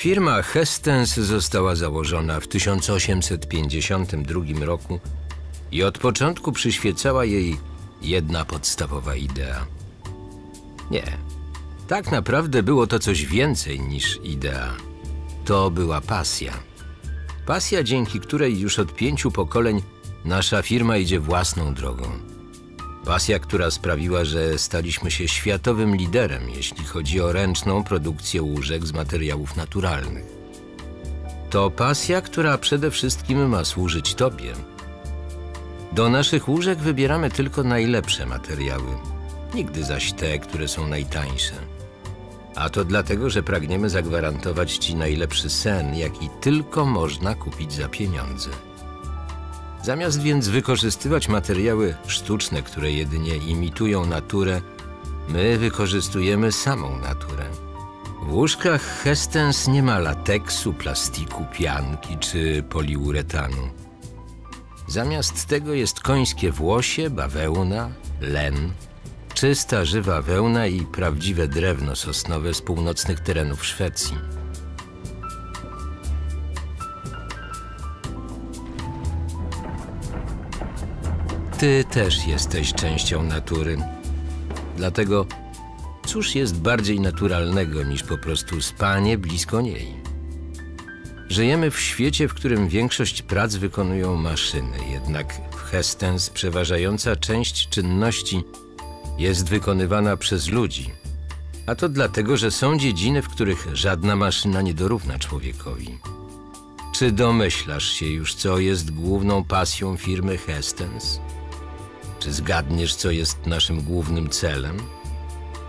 Firma Hestens została założona w 1852 roku i od początku przyświecała jej jedna podstawowa idea. Nie, tak naprawdę było to coś więcej niż idea. To była pasja. Pasja, dzięki której już od pięciu pokoleń nasza firma idzie własną drogą. Pasja, która sprawiła, że staliśmy się światowym liderem, jeśli chodzi o ręczną produkcję łóżek z materiałów naturalnych. To pasja, która przede wszystkim ma służyć Tobie. Do naszych łóżek wybieramy tylko najlepsze materiały, nigdy zaś te, które są najtańsze. A to dlatego, że pragniemy zagwarantować Ci najlepszy sen, jaki tylko można kupić za pieniądze. Zamiast więc wykorzystywać materiały sztuczne, które jedynie imitują naturę, my wykorzystujemy samą naturę. W łóżkach Hestens nie ma lateksu, plastiku, pianki czy poliuretanu. Zamiast tego jest końskie włosie, bawełna, len, czysta, żywa wełna i prawdziwe drewno sosnowe z północnych terenów Szwecji. Ty też jesteś częścią natury. Dlatego cóż jest bardziej naturalnego niż po prostu spanie blisko niej? Żyjemy w świecie, w którym większość prac wykonują maszyny, jednak w Hestens przeważająca część czynności jest wykonywana przez ludzi. A to dlatego, że są dziedziny, w których żadna maszyna nie dorówna człowiekowi. Czy domyślasz się już, co jest główną pasją firmy Hestens? Czy zgadniesz, co jest naszym głównym celem?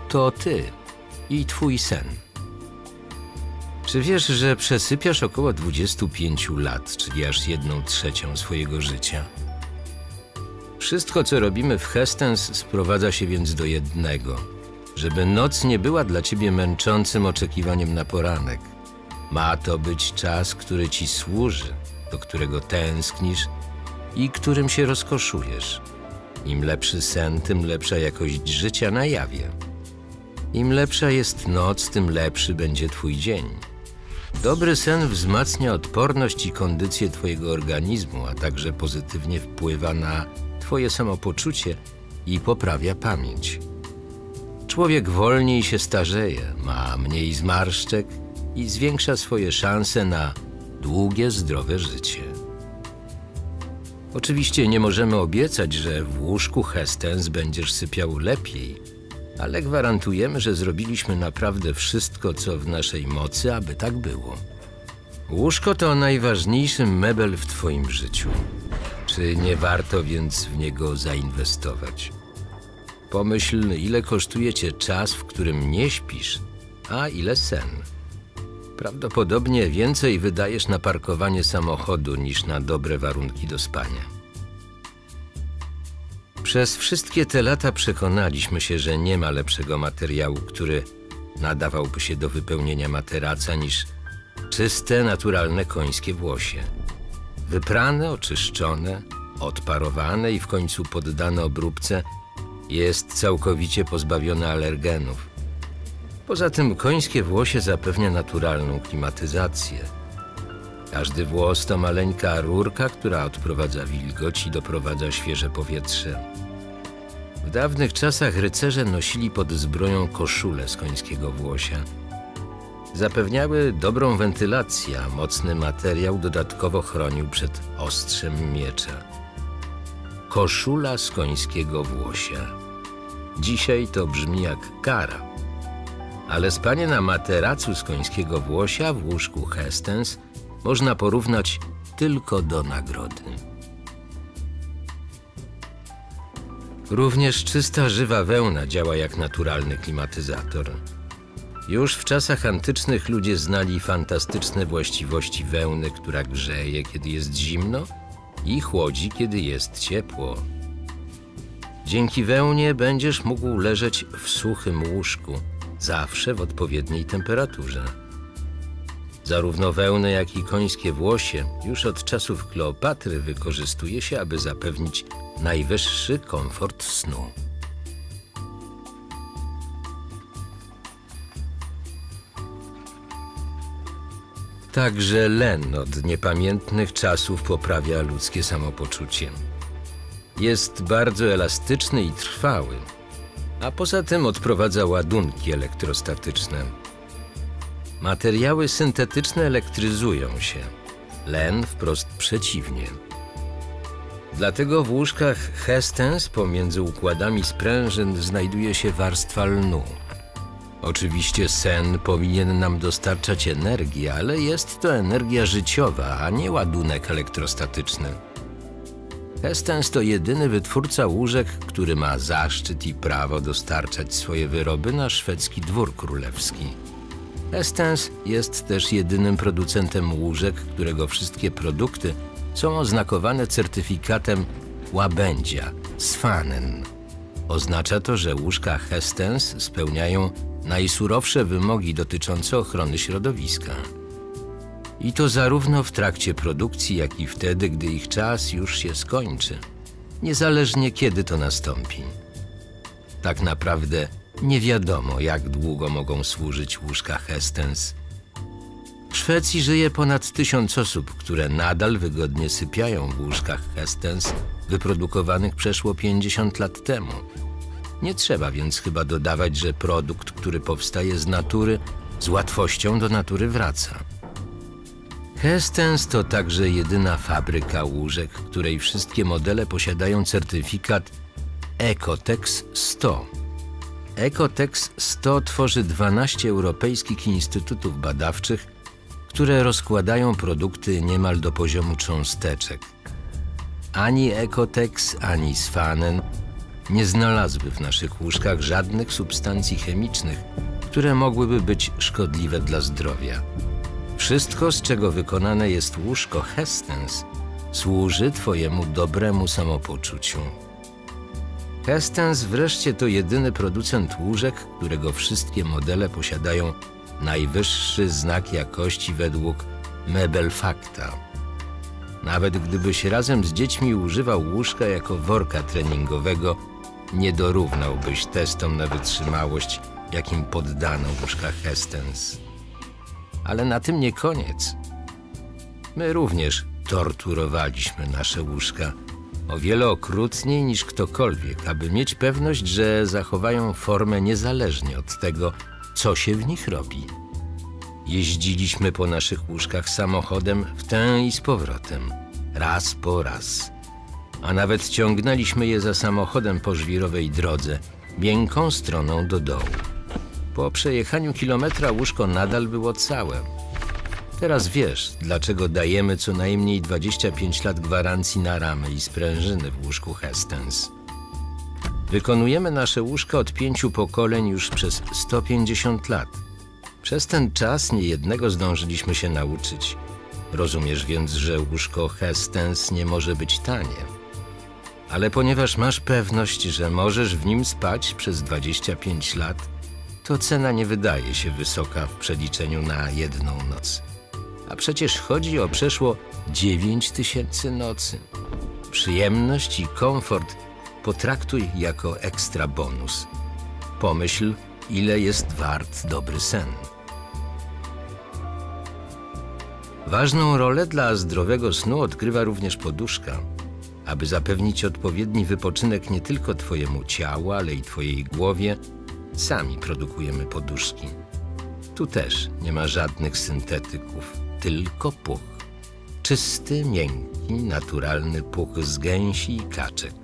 To ty i twój sen. Czy wiesz, że przesypiasz około 25 lat, czyli aż jedną trzecią swojego życia? Wszystko, co robimy w Hestens, sprowadza się więc do jednego. Żeby noc nie była dla ciebie męczącym oczekiwaniem na poranek. Ma to być czas, który ci służy, do którego tęsknisz i którym się rozkoszujesz. Im lepszy sen, tym lepsza jakość życia na jawie. Im lepsza jest noc, tym lepszy będzie twój dzień. Dobry sen wzmacnia odporność i kondycję twojego organizmu, a także pozytywnie wpływa na twoje samopoczucie i poprawia pamięć. Człowiek wolniej się starzeje, ma mniej zmarszczek i zwiększa swoje szanse na długie, zdrowe życie. Oczywiście nie możemy obiecać, że w łóżku Hestens będziesz sypiał lepiej, ale gwarantujemy, że zrobiliśmy naprawdę wszystko, co w naszej mocy, aby tak było. Łóżko to najważniejszy mebel w Twoim życiu. Czy nie warto więc w niego zainwestować? Pomyśl, ile kosztuje Cię czas, w którym nie śpisz, a ile sen. Prawdopodobnie więcej wydajesz na parkowanie samochodu niż na dobre warunki do spania. Przez wszystkie te lata przekonaliśmy się, że nie ma lepszego materiału, który nadawałby się do wypełnienia materaca niż czyste, naturalne końskie włosie. Wyprane, oczyszczone, odparowane i w końcu poddane obróbce jest całkowicie pozbawione alergenów. Poza tym końskie włosie zapewnia naturalną klimatyzację. Każdy włos to maleńka rurka, która odprowadza wilgoć i doprowadza świeże powietrze. W dawnych czasach rycerze nosili pod zbroją koszule z końskiego włosia. Zapewniały dobrą wentylację, a mocny materiał dodatkowo chronił przed ostrzem miecza. Koszula z końskiego włosia. Dzisiaj to brzmi jak kara. Ale spanie na materacu z końskiego włosia w łóżku Hestens można porównać tylko do nagrody. Również czysta, żywa wełna działa jak naturalny klimatyzator. Już w czasach antycznych ludzie znali fantastyczne właściwości wełny, która grzeje, kiedy jest zimno i chłodzi, kiedy jest ciepło. Dzięki wełnie będziesz mógł leżeć w suchym łóżku, zawsze w odpowiedniej temperaturze. Zarówno wełnę, jak i końskie włosie już od czasów Kleopatry wykorzystuje się, aby zapewnić najwyższy komfort snu. Także len od niepamiętnych czasów poprawia ludzkie samopoczucie. Jest bardzo elastyczny i trwały, a poza tym odprowadza ładunki elektrostatyczne. Materiały syntetyczne elektryzują się, len wprost przeciwnie. Dlatego w łóżkach Hestens pomiędzy układami sprężyn znajduje się warstwa lnu. Oczywiście sen powinien nam dostarczać energii, ale jest to energia życiowa, a nie ładunek elektrostatyczny. Hestens to jedyny wytwórca łóżek, który ma zaszczyt i prawo dostarczać swoje wyroby na szwedzki dwór królewski. Hestens jest też jedynym producentem łóżek, którego wszystkie produkty są oznakowane certyfikatem łabędzia, Sfanen. Oznacza to, że łóżka Hestens spełniają najsurowsze wymogi dotyczące ochrony środowiska. I to zarówno w trakcie produkcji, jak i wtedy, gdy ich czas już się skończy, niezależnie kiedy to nastąpi. Tak naprawdę nie wiadomo, jak długo mogą służyć łóżka Hestens. W Szwecji żyje ponad tysiąc osób, które nadal wygodnie sypiają w łóżkach Hestens wyprodukowanych przeszło 50 lat temu. Nie trzeba więc chyba dodawać, że produkt, który powstaje z natury, z łatwością do natury wraca. Hestens to także jedyna fabryka łóżek, której wszystkie modele posiadają certyfikat Ecotex 100. Ecotex 100 tworzy 12 europejskich instytutów badawczych, które rozkładają produkty niemal do poziomu cząsteczek. Ani Ecotex, ani Sfanen nie znalazły w naszych łóżkach żadnych substancji chemicznych, które mogłyby być szkodliwe dla zdrowia. Wszystko, z czego wykonane jest łóżko Hestens, służy Twojemu dobremu samopoczuciu. Hestens wreszcie to jedyny producent łóżek, którego wszystkie modele posiadają najwyższy znak jakości według Mebel Facta. Nawet gdybyś razem z dziećmi używał łóżka jako worka treningowego, nie dorównałbyś testom na wytrzymałość, jakim poddano łóżka Hestens. Ale na tym nie koniec. My również torturowaliśmy nasze łóżka o wiele okrutniej niż ktokolwiek, aby mieć pewność, że zachowają formę niezależnie od tego, co się w nich robi. Jeździliśmy po naszych łóżkach samochodem w tę i z powrotem, raz po raz. A nawet ciągnęliśmy je za samochodem po żwirowej drodze, miękką stroną do dołu. Po przejechaniu kilometra łóżko nadal było całe. Teraz wiesz, dlaczego dajemy co najmniej 25 lat gwarancji na ramy i sprężyny w łóżku Hestens. Wykonujemy nasze łóżka od pięciu pokoleń już przez 150 lat. Przez ten czas niejednego zdążyliśmy się nauczyć. Rozumiesz więc, że łóżko Hestens nie może być tanie. Ale ponieważ masz pewność, że możesz w nim spać przez 25 lat, to cena nie wydaje się wysoka w przeliczeniu na jedną noc. A przecież chodzi o przeszło 9 tysięcy nocy. Przyjemność i komfort potraktuj jako ekstra bonus. Pomyśl, ile jest wart dobry sen. Ważną rolę dla zdrowego snu odgrywa również poduszka. Aby zapewnić odpowiedni wypoczynek nie tylko Twojemu ciału, ale i Twojej głowie, sami produkujemy poduszki. Tu też nie ma żadnych syntetyków, tylko puch. Czysty, miękki, naturalny puch z gęsi i kaczek.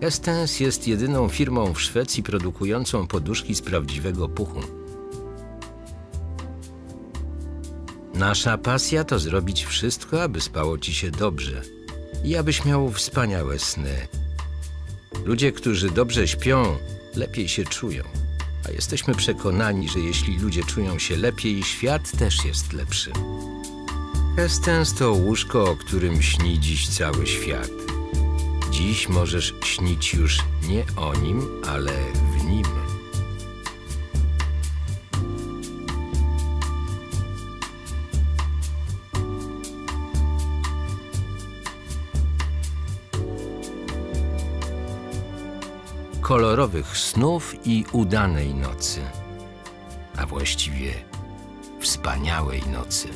Estens jest jedyną firmą w Szwecji produkującą poduszki z prawdziwego puchu. Nasza pasja to zrobić wszystko, aby spało ci się dobrze i abyś miał wspaniałe sny. Ludzie, którzy dobrze śpią, lepiej się czują. A jesteśmy przekonani, że jeśli ludzie czują się lepiej, świat też jest lepszy. Estens to łóżko, o którym śni dziś cały świat. Dziś możesz śnić już nie o nim, ale w nim. Kolorowych snów i udanej nocy, a właściwie wspaniałej nocy.